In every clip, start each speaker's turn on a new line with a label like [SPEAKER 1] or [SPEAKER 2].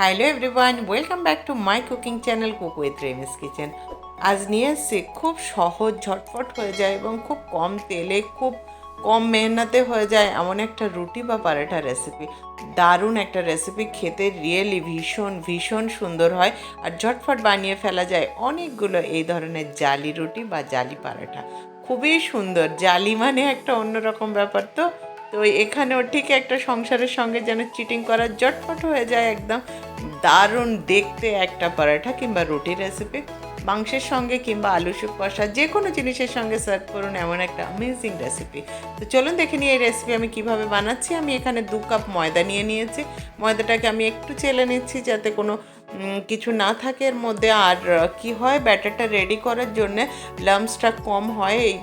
[SPEAKER 1] Hello everyone welcome back to my cooking channel cook with Remi's kitchen আজ নিয়ে এসেছি খুব সহজ ঝটফট হয়ে যায় এবং খুব কম তেলে, খুব কম মেহনতে হয়ে যায় এমন একটা রুটি বা পরাঠা রেসিপি দারুণ একটা রেসিপি খেতে রিয়েলি ভীষণ ভীষণ সুন্দর হয় আর ঝটফট বানিয়ে ফেলা যায় অনেকগুলো এই ধরনের জালি রুটি বা জালি পরাঠা। খুবই সুন্দর, জালি মানে একটা অন্যরকম ব্যাপার তো। তো এখানেও ঠিক একটা সংসারের সঙ্গে যেন চিটিং করার জটপট হয়ে যায় একদম। দারুণ দেখতে একটা পরাঠা কিংবা রুটি রেসিপি মাংসের সঙ্গে কিংবা আলু শুক কষা যে কোনো জিনিসের সঙ্গে সার্ভ করুন এমন একটা অ্যামেজিং রেসিপি তো চলুন দেখে নিই এই রেসিপি আমি কীভাবে বানাচ্ছি। আমি এখানে দু কাপ ময়দা নিয়ে নিয়েছি। ময়দাটাকে আমি একটু চেলে নিচ্ছি যাতে কোনো কিছু না থাকে এর মধ্যে। আর কি হয়, ব্যাটারটা রেডি করার জন্যে লামসটা কম হয় এই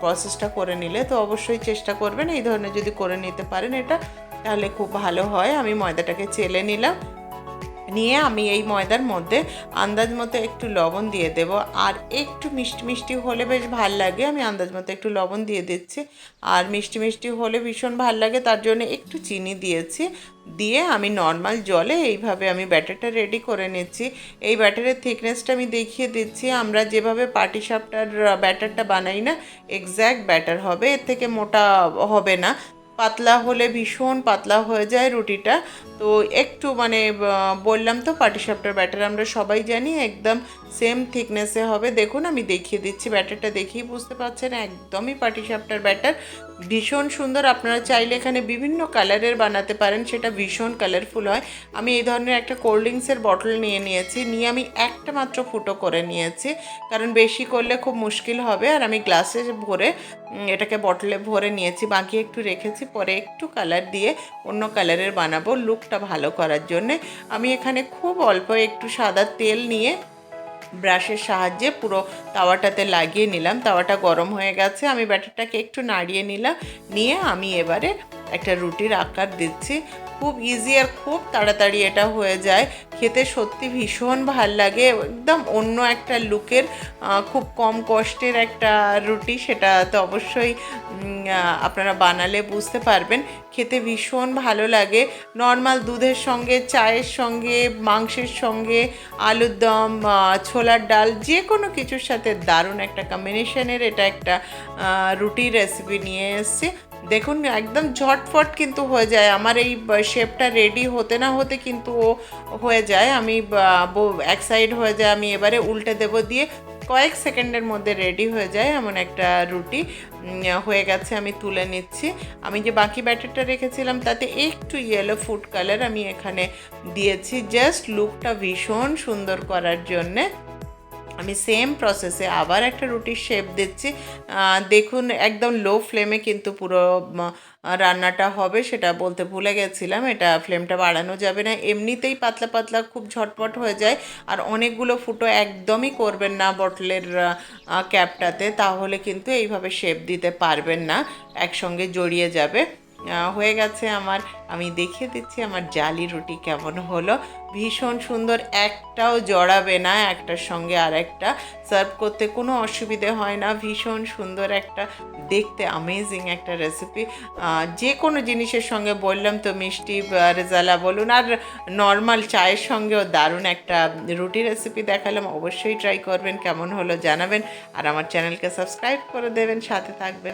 [SPEAKER 1] প্রসেসটা করে নিলে। তো অবশ্যই চেষ্টা করবেন। এই ধরনের যদি করে নিতে পারেন এটা, তাহলে খুব ভালো হয়। আমি ময়দাটাকে চেলে নিলাম। নিয়ে আমি এই ময়দার মধ্যে আন্দাজ মতো একটু লবণ দিয়ে দেব। আর একটু মিষ্টি মিষ্টি হলে বেশ ভালো লাগে। আমি আন্দাজ মতো একটু লবণ দিয়ে দিচ্ছি। আর মিষ্টি মিষ্টি হলে ভীষণ ভালো লাগে। তার জন্য একটু চিনি দিয়েছি। দিয়ে আমি নর্মাল জলে এইভাবে আমি ব্যাটারটা রেডি করে নিচ্ছি। এই ব্যাটারের থিকনেসটা আমি দেখিয়ে দিচ্ছি। আমরা যেভাবে পাটি সাপটার ব্যাটারটা বানাই না এক্স্যাক্ট ব্যাটার হবে। এর থেকে মোটা হবে না। পাতলা হলে ভীষণ পাতলা হয়ে যায় রুটিটা। তো একটু মানে বললাম তো পাটিসাপটার ব্যাটার আমরা সবাই জানি একদম সেম থিকনেসে হবে। দেখুন, আমি দেখিয়ে দিচ্ছি ব্যাটারটা দেখেই বুঝতে পারছেন, একদমই পাটিসাপটার ব্যাটার ভীষণ সুন্দর, আপনারা চাইলে এখানে বিভিন্ন কালারের বানাতে পারেন, সেটা ভীষণ কালারফুল হয়। আমি এই ধরনের একটা কোল্ড ড্রিঙ্কসের বটল নিয়ে নিয়েছি, নিয়ে আমি একটা মাত্র ফুটো করে নিয়েছি, কারণ বেশি করলে খুব মুশকিল হবে। আর আমি গ্লাসে ভরে এটাকে বটলে ভরে নিয়েছি, বাকি একটু রেখেছি। পরে একটু কালার দিয়ে অন্য কালারের বানাবো লুকটা ভালো করার জন্যে। আমি এখানে খুব অল্প একটু সাদা তেল নিয়ে ব্রাশের সাহায্যে পুরো তাওয়াটাতে লাগিয়ে নিলাম। তাওয়াটা গরম হয়ে গেছে, আমি ব্যাটারটাকে একটু নাড়িয়ে নিলাম। নিয়ে আমি এবারে একটা রুটির আকার দিচ্ছি। খুব ইজি আর খুব তাড়াতাড়ি এটা হয়ে যায়। খেতে সত্যি ভীষণ ভালো লাগে। একদম অন্য একটা লুকের খুব কম কষ্টের একটা রুটি সেটা তো অবশ্যই আপনারা বানালে বুঝতে পারবেন। খেতে ভীষণ ভালো লাগে। নর্মাল দুধের সঙ্গে, চায়ের সঙ্গে, মাংসের সঙ্গে, আলুর দম ছোলার ডাল, যে কোনো কিছুর সাথে দারুণ একটা কম্বিনেশনের এটা একটা রুটির রেসিপি নিয়ে এসেছি। দেখুন, একদম ঝটফট কিন্তু হয়ে যায়। আমার এই শেপটা রেডি হতে না হতে কিন্তু ও হয়ে যায়। আমি এক সাইড হয়ে যায়। আমি এবারে উল্টে দেবো দিয়ে কয়েক সেকেন্ডের মধ্যে রেডি হয়ে যায় এমন একটা রুটি। হয়ে গেছে, আমি তুলে নিচ্ছি। আমি যে বাকি ব্যাটারটা রেখেছিলাম, তাতে একটু ইয়েলো ফুড কালার আমি এখানে দিয়েছি। জাস্ট লুকটা ভীষণ সুন্দর করার জন্যে। আমি সেম প্রসেসে আবার একটা রুটির শেপ দিচ্ছি। দেখুন, একদম লো ফ্লেমে কিন্তু পুরো রান্নাটা হবে সেটা বলতে ভুলে গেছিলাম, এটা ফ্লেমটা বাড়ানো যাবে না। এমনিতেই পাতলা পাতলা খুব ঝটপট হয়ে যায়, আর অনেকগুলো ফুটো একদমই করবেন না বটলের ক্যাপটাতে তাহলে কিন্তু এইভাবে শেপ দিতে পারবেন না, একসঙ্গে জড়িয়ে যাবে। হয়ে গেছে আমার। আমি দেখিয়ে দিচ্ছি আমার জালি রুটি কেমন হলো। ভীষণ সুন্দর, একটাও জড়াবে না, একটার সঙ্গে আর একটা সার্ভ করতে কোনো অসুবিধে হয় না, ভীষণ সুন্দর একটা, দেখতে আমেজিং একটা রেসিপি যে কোনো জিনিসের সঙ্গে বললাম তো মিষ্টি রেজালা বলুন, আর নর্মাল চায়ের সঙ্গেও দারুণ একটা রুটি রেসিপি দেখালাম, অবশ্যই ট্রাই করবেন, কেমন হলো জানাবেন, আর আমার চ্যানেলকে সাবস্ক্রাইব করে দেবেন, সাথে থাকবেন।